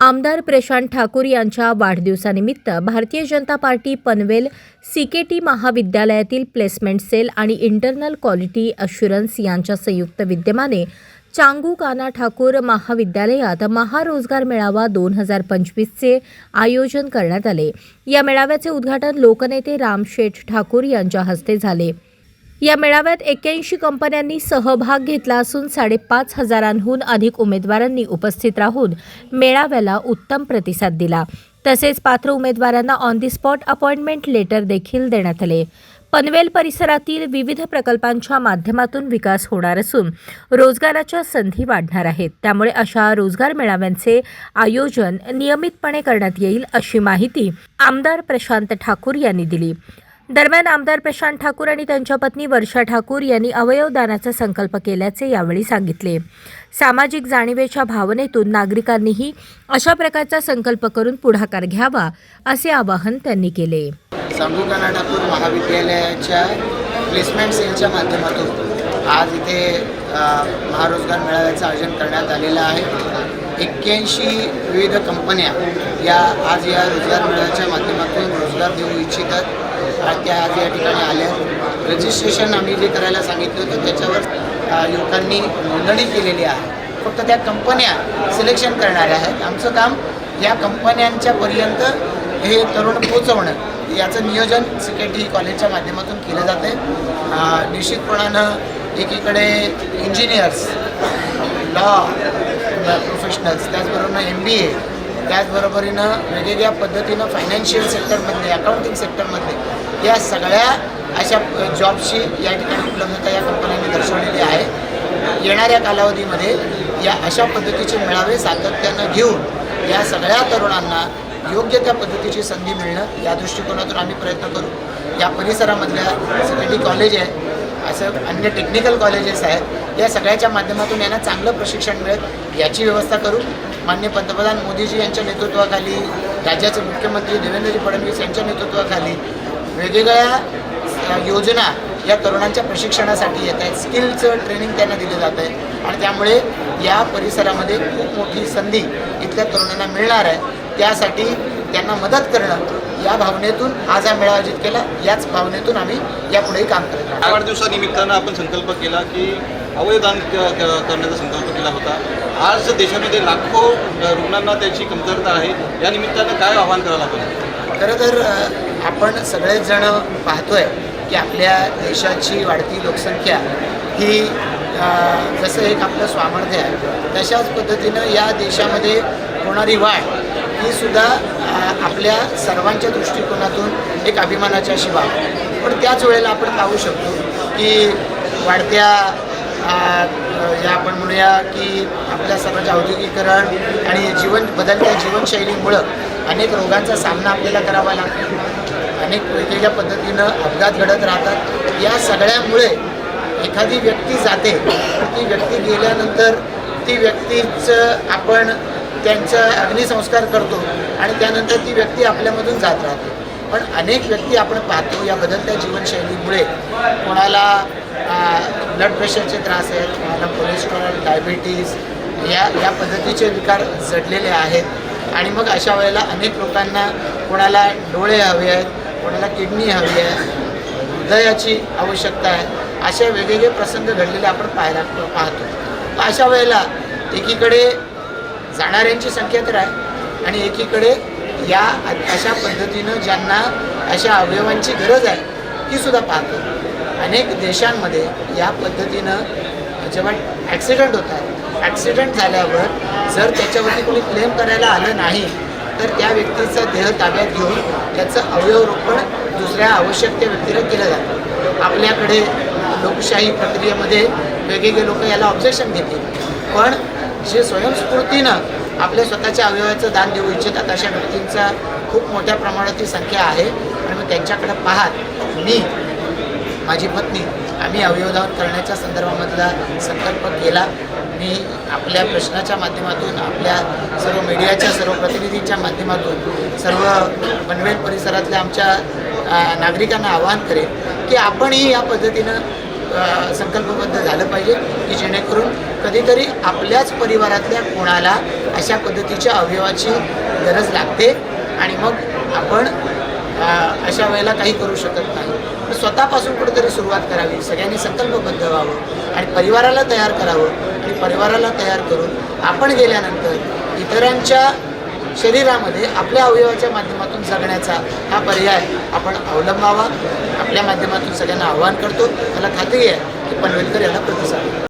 आमदार प्रशांत ठाकूर यांच्या वाढदिवसानिमित्त भारतीय जनता पार्टी पनवेल सीकेटी महाविद्यालयातील प्लेसमेंट सेल आणि इंटरनल क्वालिटी अश्युरन्स यांच्या संयुक्त विद्यमाने चांगू काना ठाकूर महाविद्यालयात महारोजगार मेळावा दोन हजार पंचवीसचे आयोजन करण्यात आले. या मेळाव्याचे उद्घाटन लोकनेते राम शेठ ठाकूर यांच्या हस्ते झाले. या मेळाव्यात एक्क्याऐंशी कंपन्यांनी सहभाग घेतला असून साडेपाच हजारांहून अधिक उमेदवारांनी उपस्थित राहून मेळाव्याला उत्तम प्रतिसाद दिला. तसेच पात्र उमेदवारांना on the spot appointment letter देखील देण्यात आले. पनवेल परिसरातील विविध प्रकल्पांच्या माध्यमातून विकास होणार असून रोजगाराच्या संधी वाढणार आहेत. त्यामुळे अशा रोजगार मेळाव्यांचे आयोजन नियमितपणे करण्यात येईल अशी माहिती आमदार प्रशांत ठाकूर यांनी दिली. दरम्यान आमदार प्रशांत ठाकूर आणि त्यांच्या पत्नी वर्षा ठाकूर यांनी अवयवदानाचा संकल्प केल्याचे यावेळी सांगितले. सामाजिक जाणीवेच्या भावनेतून नागरिकांनीही अशा प्रकारचा संकल्प करून पुढाकार घ्यावा असे आवाहन त्यांनी केले. सांगूकाना ठाकूर महाविद्यालयाच्या प्लेसमेंट सेलच्या माध्यमातून आज इथे महारोजगार मेळाव्याचं आयोजन करण्यात आलेलं आहे. एक्क्याऐंशी विविध कंपन्या या आज या रोजगार मेळाव्याच्या माध्यमातून रोजगार देऊ इच्छितात. त्या आज या ठिकाणी आल्या. रजिस्ट्रेशन आम्ही जे करायला सांगितलं होतं त्याच्यावर लोकांनी युवकांनी नोंदणी केलेली आहे. फक्त त्या कंपन्या सिलेक्शन करणाऱ्या आहेत. आमचं काम या कंपन्यांच्या पर्यंत हे तरुण पोचवणं याचं नियोजन सिकेटी कॉलेजच्या माध्यमातून केलं जातं आहे निश्चितपणानं एकीकडे इंजिनियर्स लॉ प्रोफेशनल्स त्याचबरोबर एम बी ए त्याचबरोबरीनं वेगवेगळ्या म्हणजे पद्धतीनं फायनान्शियल सेक्टरमधले अकाउंटिंग सेक्टरमधले या सगळ्या अशा जॉबची या ठिकाणी उपलब्धता या कंपन्यांनी दर्शवलेली आहे. येणाऱ्या कालावधीमध्ये या अशा पद्धतीचे मेळावे सातत्यानं घेऊन या सगळ्या तरुणांना योग्य त्या पद्धतीची संधी मिळणं या दृष्टिकोनातून आम्ही प्रयत्न करू. या परिसरामधल्या सगळी कॉलेज आहे. असं अन्य टेक्निकल कॉलेजेस आहेत या सगळ्याच्या माध्यमातून यांना चांगलं प्रशिक्षण मिळेल याची व्यवस्था करू. मान्य पंतप्रधान मोदीजी यांच्या नेतृत्वाखाली राज्याचे मुख्यमंत्री देवेंद्रजी फडणवीस यांच्या नेतृत्वाखाली वेगवेगळ्या योजना या तरुणांच्या प्रशिक्षणासाठी येत आहेत. स्किलचं ट्रेनिंग त्यांना दिलं जात आहे. आणि त्यामुळे या परिसरामध्ये खूप मोठी संधी इथल्या तरुणांना मिळणार आहे. त्यासाठी त्यांना मदत करणं या भावनेतून आज हा मेळावा आयोजित केला याच भावनेतून आम्ही यापुढेही काम करत या वाढदिवसानिमित्तानं आपण संकल्प केला की क- करण्याचा संकल्प केला होता. आज देशामध्ये लाखो रुग्णांना त्याची कमतरता आहे. या निमित्तानं काय आव्हान करायला आपण? खरं तर आपण सगळेच जण पाहतोय की आपल्या देशाची वाढती लोकसंख्या ही जसं एक आपलं स्वामर्थ्य आहे तशाच पद्धतीनं या देशामध्ये होणारी वाढ ही सुद्धा आपल्या सर्वांच्या दृष्टिकोनातून एक अभिमानाची अशी बाब पण त्याच वेळेला आपण पाहू शकतो की वाढत्या या आपण म्हणूया की आपल्या सर्वांचे औद्योगिकरण आणि जीवन बदलत्या जीवनशैलीमुळं अनेक रोगांचा सामना आपल्याला करावा लागतो. अनेक वेगवेगळ्या पद्धतीनं अपघात घडत राहतात. या सगळ्यामुळे एखादी व्यक्ती जाते ती व्यक्ती गेल्यानंतर ती व्यक्तीचं आपण त्यांचा अग्निसंस्कार करतो आणि त्यानंतर ती व्यक्ती आपल्यामधून जात राहते. पण अनेक व्यक्ती आपण पाहतो या बदलत्या जीवनशैलीमुळे कोणाला ब्लड प्रेशरचे त्रास आहेत कोणाला कोलेस्ट्रॉल डायबिटीज या या पद्धतीचे विकार जडलेले आहेत. आणि मग अशा वेळेला अनेक लोकांना कोणाला डोळे हवे आहेत कोणाला किडनी हवी आहे हृदयाची आवश्यकता आहे असे वेगवेगळे प्रसंग घडलेले आपण पाहायला पाहतो. अशा वेळेला एकीकडे जाणाऱ्यांची संख्या तर आहे. आणि एकीकडे या अशा पद्धतीनं ज्यांना अशा अवयवांची गरज आहे ती सुद्धा पाहतो. अनेक देशांमध्ये या पद्धतीनं जेव्हा ॲक्सिडेंट होतात ॲक्सिडेंट झाल्यावर जर त्याच्यावरती कोणी क्लेम करायला आलं नाही तर त्या व्यक्तीचा देह ताब्यात घेऊन त्याचं अवयवरोपण दुसऱ्या आवश्यक त्या व्यक्तीला केलं जातं. आपल्याकडे लोकशाही प्रक्रियेमध्ये वेगवेगळे लोक याला ऑब्जेक्शन घेतील. पण जे स्वयंस्फूर्तीनं आपल्या स्वतःच्या अवयवाचं दान देऊ इच्छितात अशा व्यक्तींचा खूप मोठ्या प्रमाणात ही संख्या आहे. आणि मग त्यांच्याकडे पाहत मी माझी पत्नी आम्ही अवयवदान करण्याच्या संदर्भामधला संकल्प केला. मी आपल्या प्रश्नाच्या माध्यमातून आपल्या सर्व मीडियाच्या सर्व प्रतिनिधींच्या माध्यमातून सर्व पनवेल परिसरातल्या आमच्या नागरिकांना आवाहन करेन की आपणही या पद्धतीनं संकल्पबद्ध झालं पाहिजे की जेणेकरून कधीतरी आपल्याच परिवारातल्या कोणाला अशा पद्धतीच्या अवयवाची गरज लागते आणि मग आपण अशा वेळेला काही करू शकत नाही. स्वतःपासून कुठेतरी सुरुवात करावी. सगळ्यांनी संकल्पबद्ध व्हावं आणि परिवाराला तयार करावं आणि परिवाराला तयार करून आपण गेल्यानंतर इतरांच्या शरीरामध्ये आपल्या अवयवाच्या माध्यमातून जगण्याचा हा पर्याय आपण अवलंबावा. आपल्या माध्यमातून सगळ्यांना आवाहन करतो. मला खात्री आहे की पनवेलकर याला प्रतिसाद